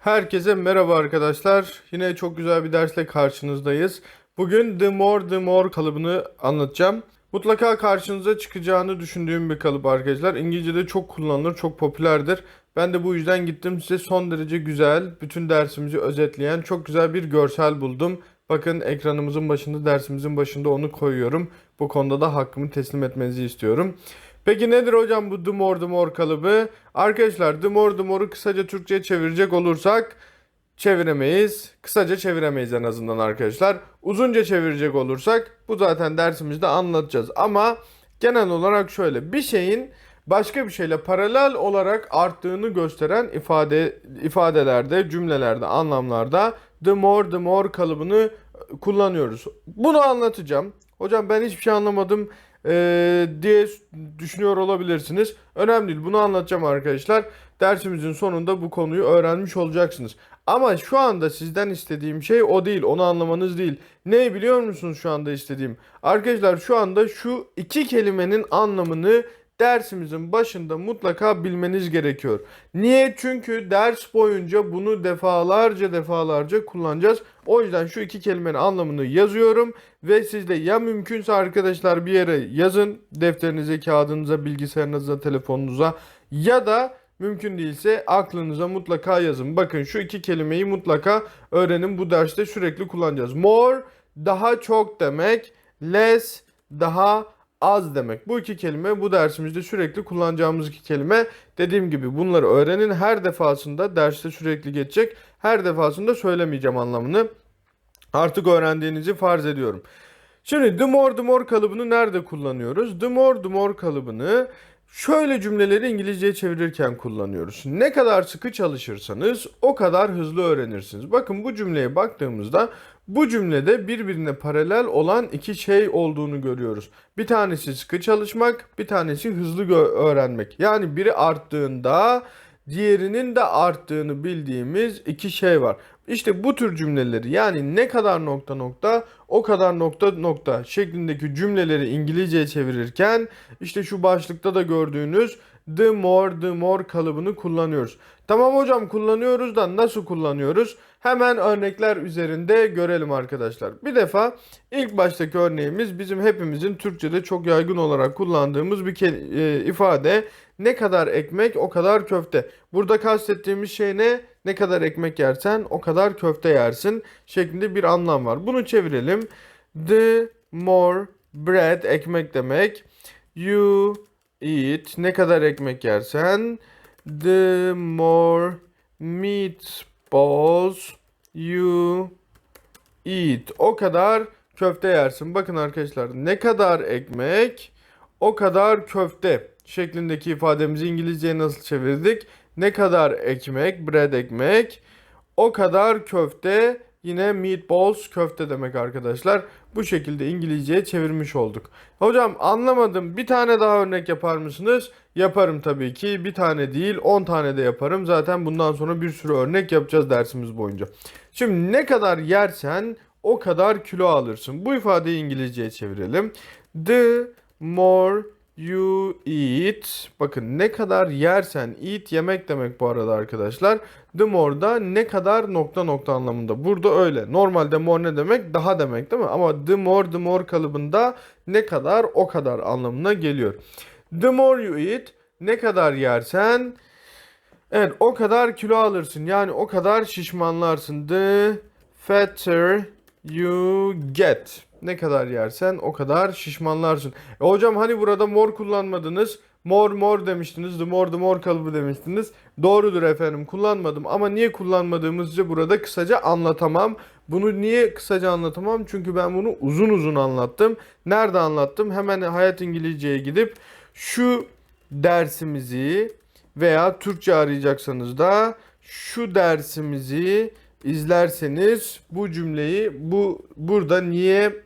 Herkese merhaba arkadaşlar. Yine çok güzel bir dersle karşınızdayız. Bugün the more the more kalıbını anlatacağım. Mutlaka karşınıza çıkacağını düşündüğüm bir kalıp arkadaşlar. İngilizce'de çok kullanılır, çok popülerdir. Ben de bu yüzden gittim size son derece güzel, bütün dersimizi özetleyen çok güzel bir görsel buldum. Bakın ekranımızın başında, dersimizin başında onu koyuyorum. Bu konuda da hakkımı teslim etmenizi istiyorum. Peki nedir hocam bu the more kalıbı? Arkadaşlar the more'u kısaca Türkçe'ye çevirecek olursak çeviremeyiz. Kısaca çeviremeyiz en azından arkadaşlar. Uzunca çevirecek olursak bu zaten dersimizde anlatacağız. Ama genel olarak şöyle bir şeyin başka bir şeyle paralel olarak arttığını gösteren ifade ifadelerde, cümlelerde, anlamlarda the more the more kalıbını kullanıyoruz. Bunu anlatacağım. Hocam ben hiçbir şey anlamadım eee, diye düşünüyor olabilirsiniz. Önemli değil. Bunu anlatacağım arkadaşlar. Dersimizin sonunda bu konuyu öğrenmiş olacaksınız. Ama şu anda sizden istediğim şey o değil. Onu anlamanız değil. Ne biliyor musunuz şu anda istediğim? Arkadaşlar şu anda şu iki kelimenin anlamını dersimizin başında mutlaka bilmeniz gerekiyor. Niye? Çünkü ders boyunca bunu defalarca defalarca kullanacağız. O yüzden şu iki kelimenin anlamını yazıyorum ve siz de ya mümkünse arkadaşlar bir yere yazın defterinize, kağıdınıza, bilgisayarınıza, telefonunuza ya da mümkün değilse aklınıza mutlaka yazın. Bakın şu iki kelimeyi mutlaka öğrenin. Bu derste sürekli kullanacağız. More daha çok demek, less daha az demek. Bu iki kelime bu dersimizde sürekli kullanacağımız iki kelime. Dediğim gibi bunları öğrenin. Her defasında derste sürekli geçecek. Her defasında söylemeyeceğim anlamını. Artık öğrendiğinizi farz ediyorum. Şimdi the more the more kalıbını nerede kullanıyoruz? The more the more kalıbını şöyle cümleleri İngilizceye çevirirken kullanıyoruz. Ne kadar sıkı çalışırsanız o kadar hızlı öğrenirsiniz. Bakın bu cümleye baktığımızda bu cümlede birbirine paralel olan iki şey olduğunu görüyoruz. Bir tanesi sıkı çalışmak, bir tanesi hızlı öğrenmek. Yani biri arttığında diğerinin de arttığını bildiğimiz iki şey var. İşte bu tür cümleleri yani ne kadar nokta nokta o kadar nokta nokta şeklindeki cümleleri İngilizceye çevirirken işte şu başlıkta da gördüğünüz the more the more kalıbını kullanıyoruz. Tamam hocam kullanıyoruz da nasıl kullanıyoruz? Hemen örnekler üzerinde görelim arkadaşlar. Bir defa ilk baştaki örneğimiz bizim hepimizin Türkçe'de çok yaygın olarak kullandığımız bir e, ifade. Ne kadar ekmek o kadar köfte. Burada kastettiğimiz şey ne? Ne kadar ekmek yersen o kadar köfte yersin şeklinde bir anlam var. Bunu çevirelim. The more bread ekmek demek. You eat ne kadar ekmek yersen the more meatballs you eat. O kadar köfte yersin. Bakın arkadaşlar ne kadar ekmek o kadar köfte şeklindeki ifademizi İngilizceye nasıl çevirdik? Ne kadar ekmek, bread ekmek, o kadar köfte yine meatballs köfte demek arkadaşlar. Bu şekilde İngilizceye çevirmiş olduk. Hocam anlamadım. Bir tane daha örnek yapar mısınız? Yaparım tabii ki. Bir tane değil 10 tane de yaparım. Zaten bundan sonra bir sürü örnek yapacağız dersimiz boyunca. Şimdi ne kadar yersen o kadar kilo alırsın. Bu ifadeyi İngilizceye çevirelim. The more you eat. Bakın ne kadar yersen eat yemek demek bu arada arkadaşlar. The more da ne kadar nokta nokta anlamında. Burada öyle. Normalde more ne demek? Daha demek değil mi? Ama the more the more kalıbında ne kadar o kadar anlamına geliyor. The more you eat ne kadar yersen evet o kadar kilo alırsın. Yani o kadar şişmanlarsın. The fatter you get. Ne kadar yersen o kadar şişmanlarsın. E hocam hani burada mor kullanmadınız? Mor mor demiştiniz. The more the more kalıbı demiştiniz. Doğrudur efendim kullanmadım ama niye kullanmadığımızı burada kısaca anlatamam. Bunu niye kısaca anlatamam? Çünkü ben bunu uzun uzun anlattım. Nerede anlattım? Hemen Hayat İngilizce'ye gidip şu dersimizi veya Türkçe arayacaksanız da şu dersimizi izlerseniz bu cümleyi bu burada niye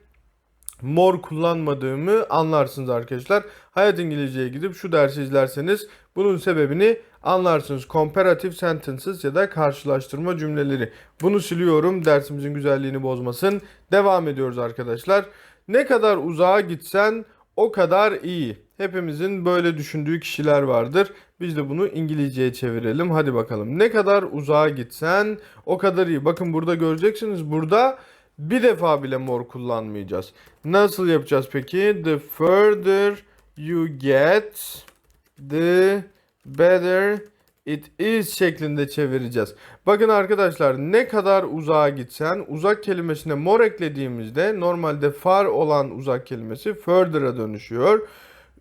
mor kullanmadığımı anlarsınız arkadaşlar. Hayat İngilizce'ye gidip şu dersi izlerseniz bunun sebebini anlarsınız. Comparative sentences ya da karşılaştırma cümleleri. Bunu siliyorum dersimizin güzelliğini bozmasın. Devam ediyoruz arkadaşlar. Ne kadar uzağa gitsen o kadar iyi. Hepimizin böyle düşündüğü kişiler vardır. Biz de bunu İngilizceye çevirelim. Hadi bakalım. Ne kadar uzağa gitsen o kadar iyi. Bakın burada göreceksiniz. Burada bir defa bile more kullanmayacağız. Nasıl yapacağız peki? The further you get the better it is şeklinde çevireceğiz. Bakın arkadaşlar ne kadar uzağa gitsen uzak kelimesine more eklediğimizde normalde far olan uzak kelimesi further'a dönüşüyor.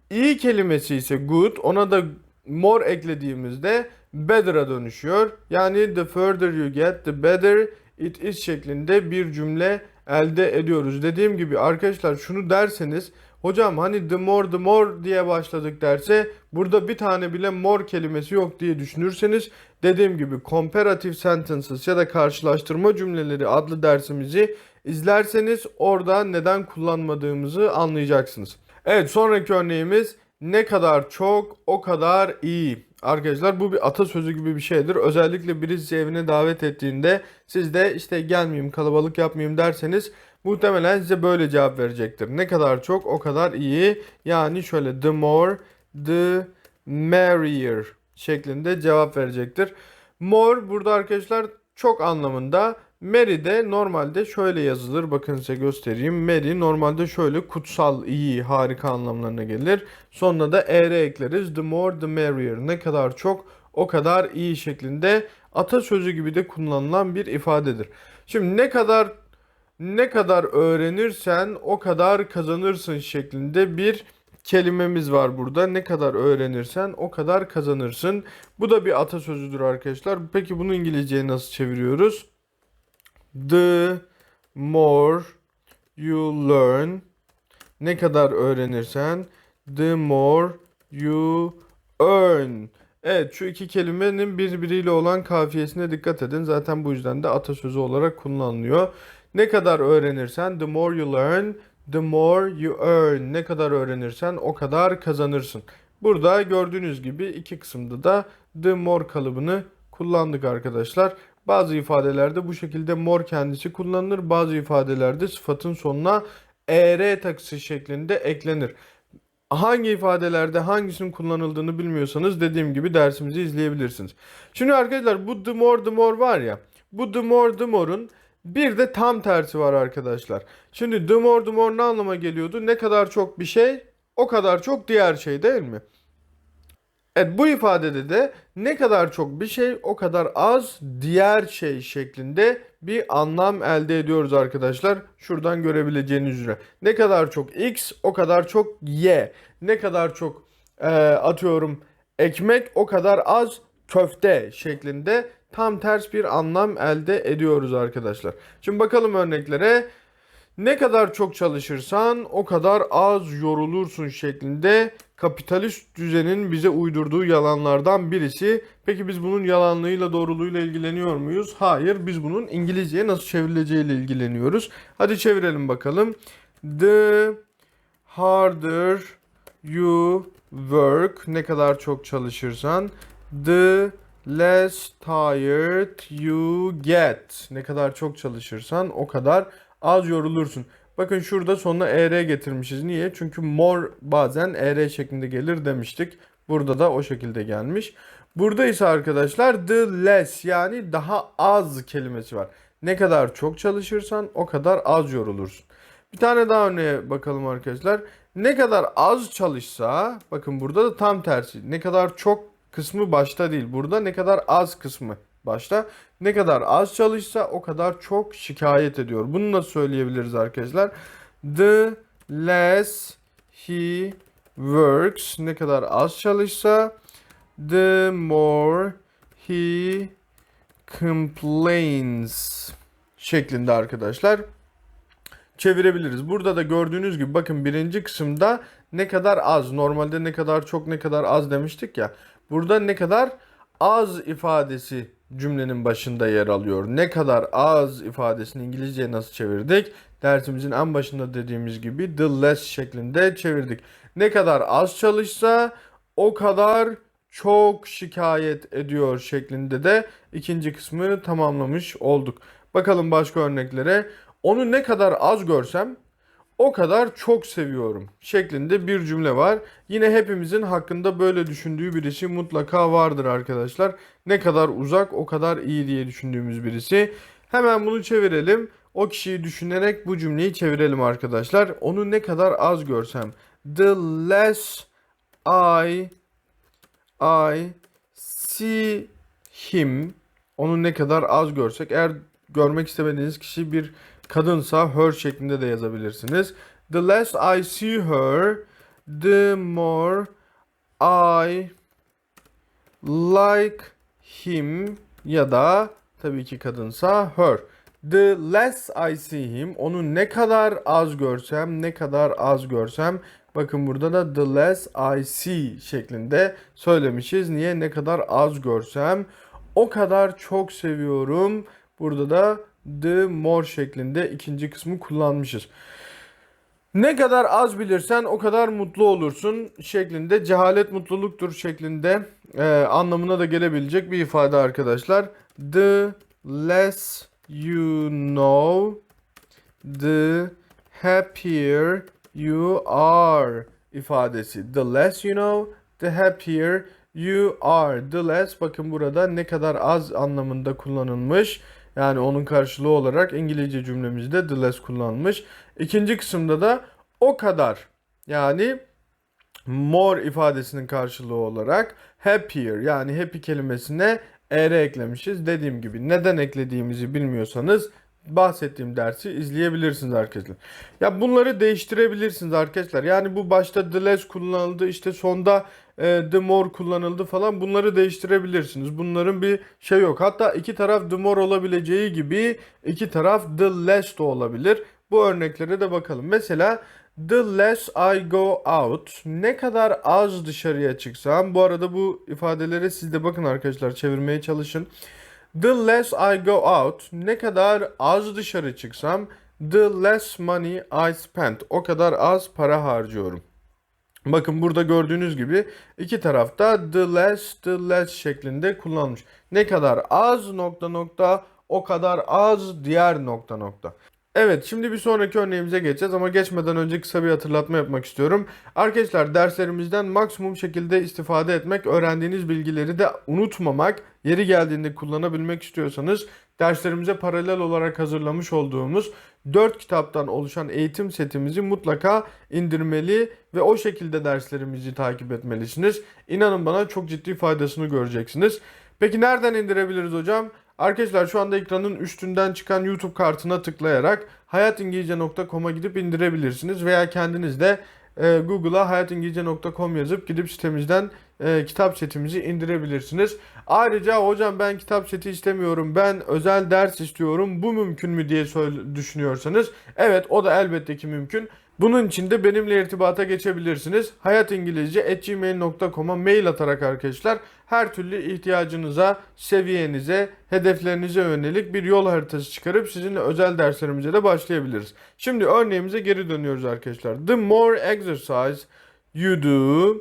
İyi kelimesi ise good ona da more eklediğimizde better'a dönüşüyor. Yani the further you get the better it is şeklinde bir cümle elde ediyoruz. Dediğim gibi arkadaşlar şunu derseniz hocam hani the more the more diye başladık derse burada bir tane bile more kelimesi yok diye düşünürseniz dediğim gibi comparative sentences ya da karşılaştırma cümleleri adlı dersimizi izlerseniz orada neden kullanmadığımızı anlayacaksınız. Evet sonraki örneğimiz ne kadar çok o kadar iyi. Arkadaşlar bu bir atasözü gibi bir şeydir. Özellikle birisi evine davet ettiğinde siz de işte gelmeyeyim kalabalık yapmayayım derseniz muhtemelen size böyle cevap verecektir. Ne kadar çok o kadar iyi. Yani şöyle the more the merrier şeklinde cevap verecektir. More burada arkadaşlar çok anlamında. Mary de normalde şöyle yazılır. Bakın size göstereyim. Mary normalde şöyle kutsal, iyi, harika anlamlarına gelir. Sonuna da er ekleriz. The more the merrier. Ne kadar çok o kadar iyi şeklinde atasözü gibi de kullanılan bir ifadedir. Şimdi ne kadar ne kadar öğrenirsen o kadar kazanırsın şeklinde bir kelimemiz var burada. Ne kadar öğrenirsen o kadar kazanırsın. Bu da bir atasözüdür arkadaşlar. Peki bunu İngilizceye nasıl çeviriyoruz? The more you learn ne kadar öğrenirsen the more you earn. Evet şu iki kelimenin birbiriyle olan kafiyesine dikkat edin. Zaten bu yüzden de atasözü olarak kullanılıyor. Ne kadar öğrenirsen the more you learn the more you earn. Ne kadar öğrenirsen o kadar kazanırsın. Burada gördüğünüz gibi iki kısımda da the more kalıbını kullandık arkadaşlar. Bazı ifadelerde bu şekilde more kendisi kullanılır. Bazı ifadelerde sıfatın sonuna er takısı şeklinde eklenir. Hangi ifadelerde hangisinin kullanıldığını bilmiyorsanız dediğim gibi dersimizi izleyebilirsiniz. Şimdi arkadaşlar bu the more the more var ya. Bu the more the more'un bir de tam tersi var arkadaşlar. Şimdi the more the more ne anlama geliyordu? Ne kadar çok bir şey o kadar çok diğer şey değil mi? Evet bu ifadede de ne kadar çok bir şey o kadar az diğer şey şeklinde bir anlam elde ediyoruz arkadaşlar. Şuradan görebileceğiniz üzere. Ne kadar çok x o kadar çok y. Ne kadar çok e, atıyorum ekmek o kadar az köfte şeklinde tam ters bir anlam elde ediyoruz arkadaşlar. Şimdi bakalım örneklere. Ne kadar çok çalışırsan o kadar az yorulursun şeklinde kapitalist düzenin bize uydurduğu yalanlardan birisi. Peki biz bunun yalanlığıyla doğruluğuyla ilgileniyor muyuz? Hayır biz bunun İngilizceye nasıl çevrileceğiyle ilgileniyoruz. Hadi çevirelim bakalım. The harder you work ne kadar çok çalışırsan the less tired you get ne kadar çok çalışırsan o kadar az yorulursun. Bakın şurada sonuna er getirmişiz. Niye? Çünkü more bazen er şeklinde gelir demiştik. Burada da o şekilde gelmiş. Burada ise arkadaşlar the less yani daha az kelimesi var. Ne kadar çok çalışırsan o kadar az yorulursun. Bir tane daha örneğe bakalım arkadaşlar. Ne kadar az çalışsa bakın burada da tam tersi. Ne kadar çok kısmı başta değil. Burada ne kadar az kısmı başta. Ne kadar az çalışsa o kadar çok şikayet ediyor. Bunu nasıl söyleyebiliriz arkadaşlar? The less he works ne kadar az çalışsa the more he complains şeklinde arkadaşlar çevirebiliriz. Burada da gördüğünüz gibi bakın birinci kısımda ne kadar az normalde ne kadar çok ne kadar az demiştik ya. Burada ne kadar az ifadesi cümlenin başında yer alıyor. Ne kadar az ifadesini İngilizceye nasıl çevirdik? Dersimizin en başında dediğimiz gibi the less şeklinde çevirdik. Ne kadar az çalışsa o kadar çok şikayet ediyor şeklinde de ikinci kısmı tamamlamış olduk. Bakalım başka örneklere. Onu ne kadar az görsem o kadar çok seviyorum şeklinde bir cümle var. Yine hepimizin hakkında böyle düşündüğü birisi mutlaka vardır arkadaşlar. Ne kadar uzak o kadar iyi diye düşündüğümüz birisi. Hemen bunu çevirelim. O kişiyi düşünerek bu cümleyi çevirelim arkadaşlar. Onu ne kadar az görsem. The less I I see him onu ne kadar az görsek eğer görmek istemediğiniz kişi bir kadınsa her şeklinde de yazabilirsiniz. The less I see her the more I like him ya da tabii ki kadınsa her. The less I see him onu ne kadar az görsem ne kadar az görsem bakın burada da the less I see şeklinde söylemişiz. Niye ne kadar az görsem o kadar çok seviyorum. Burada da the more şeklinde ikinci kısmı kullanmışız. Ne kadar az bilirsen o kadar mutlu olursun şeklinde cehalet mutluluktur şeklinde e, anlamına da gelebilecek bir ifade arkadaşlar. The less you know the happier you are ifadesi. The less you know the happier you are. The less bakın burada ne kadar az anlamında kullanılmış. Yani onun karşılığı olarak İngilizce cümlemizde the less kullanılmış. İkinci kısımda da o kadar yani more ifadesinin karşılığı olarak happier yani happy kelimesine er eklemişiz. Dediğim gibi neden eklediğimizi bilmiyorsanız bahsettiğim dersi izleyebilirsiniz arkadaşlar. Ya bunları değiştirebilirsiniz arkadaşlar. Yani bu başta the less kullanıldı işte sonda e, the more kullanıldı falan bunları değiştirebilirsiniz. Bunların bir şey yok. Hatta iki taraf the more olabileceği gibi iki taraf the less de olabilir. Bu örneklere de bakalım. Mesela The less I go out. Ne kadar az dışarıya çıksam. Bu arada bu ifadelere siz de bakın arkadaşlar çevirmeye çalışın. The less I go out. Ne kadar az dışarı çıksam. The less money I spend. O kadar az para harcıyorum. Bakın burada gördüğünüz gibi iki tarafta the less the less şeklinde kullanmış. Ne kadar az nokta nokta o kadar az diğer nokta nokta. Evet şimdi bir sonraki örneğimize geçeceğiz ama geçmeden önce kısa bir hatırlatma yapmak istiyorum. Arkadaşlar derslerimizden maksimum şekilde istifade etmek, öğrendiğiniz bilgileri de unutmamak, yeri geldiğinde kullanabilmek istiyorsanız derslerimize paralel olarak hazırlamış olduğumuz 4 kitaptan oluşan eğitim setimizi mutlaka indirmeli ve o şekilde derslerimizi takip etmelisiniz. İnanın bana çok ciddi faydasını göreceksiniz. Peki nereden indirebiliriz hocam? Arkadaşlar şu anda ekranın üstünden çıkan YouTube kartına tıklayarak hayatingilizce.com'a gidip indirebilirsiniz veya kendiniz de e, Google'a hayatingilizce.com yazıp gidip sitemizden e, kitap setimizi indirebilirsiniz. Ayrıca hocam ben kitap seti istemiyorum, ben özel ders istiyorum, bu mümkün mü diye düşünüyorsanız evet o da elbette ki mümkün. Bunun için de benimle irtibata geçebilirsiniz. hayatingilizce.gmail.com'a mail atarak arkadaşlar her türlü ihtiyacınıza, seviyenize, hedeflerinize yönelik bir yol haritası çıkarıp sizinle özel derslerimize de başlayabiliriz. Şimdi örneğimize geri dönüyoruz arkadaşlar. The more exercise you do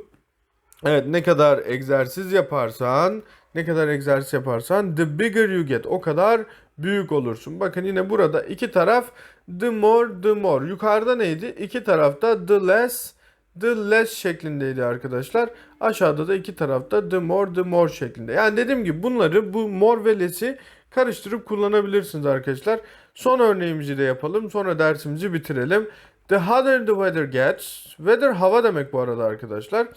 Evet ne kadar egzersiz yaparsan, ne kadar egzersiz yaparsan the bigger you get. O kadar büyük olursun. Bakın yine burada iki taraf the more the more. Yukarıda neydi? İki tarafta the less the less şeklindeydi arkadaşlar. Aşağıda da iki tarafta the more the more şeklinde. Yani dediğim gibi bunları bu more ve less'i karıştırıp kullanabilirsiniz arkadaşlar. Son örneğimizi de yapalım. Sonra dersimizi bitirelim. The hotter the weather gets. Weather hava demek bu arada arkadaşlar.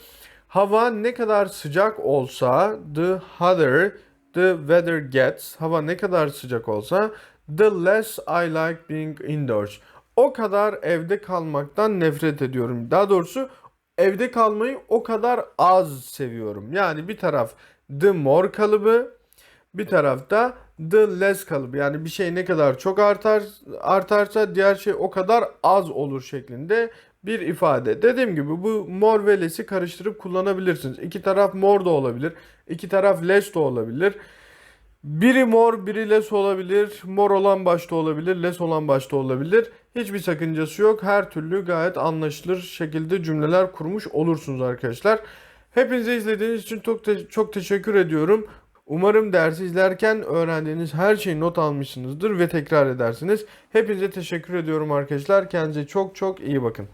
Hava ne kadar sıcak olsa the hotter the weather gets. Hava ne kadar sıcak olsa the less I like being indoors. O kadar evde kalmaktan nefret ediyorum. Daha doğrusu evde kalmayı o kadar az seviyorum. Yani bir taraf the more kalıbı, bir tarafta the less kalıbı. Yani bir şey ne kadar çok artar artarsa diğer şey o kadar az olur şeklinde bir ifade. Dediğim gibi bu more ve less'i karıştırıp kullanabilirsiniz. İki taraf more da olabilir. iki taraf less de olabilir. Biri more, biri less olabilir. More olan başta olabilir, less olan başta olabilir. Hiçbir sakıncası yok. Her türlü gayet anlaşılır şekilde cümleler kurmuş olursunuz arkadaşlar. Hepinize izlediğiniz için çok te- çok teşekkür ediyorum. Umarım dersi izlerken öğrendiğiniz her şeyi not almışsınızdır ve tekrar edersiniz. Hepinize teşekkür ediyorum arkadaşlar. Kendinize çok çok iyi bakın.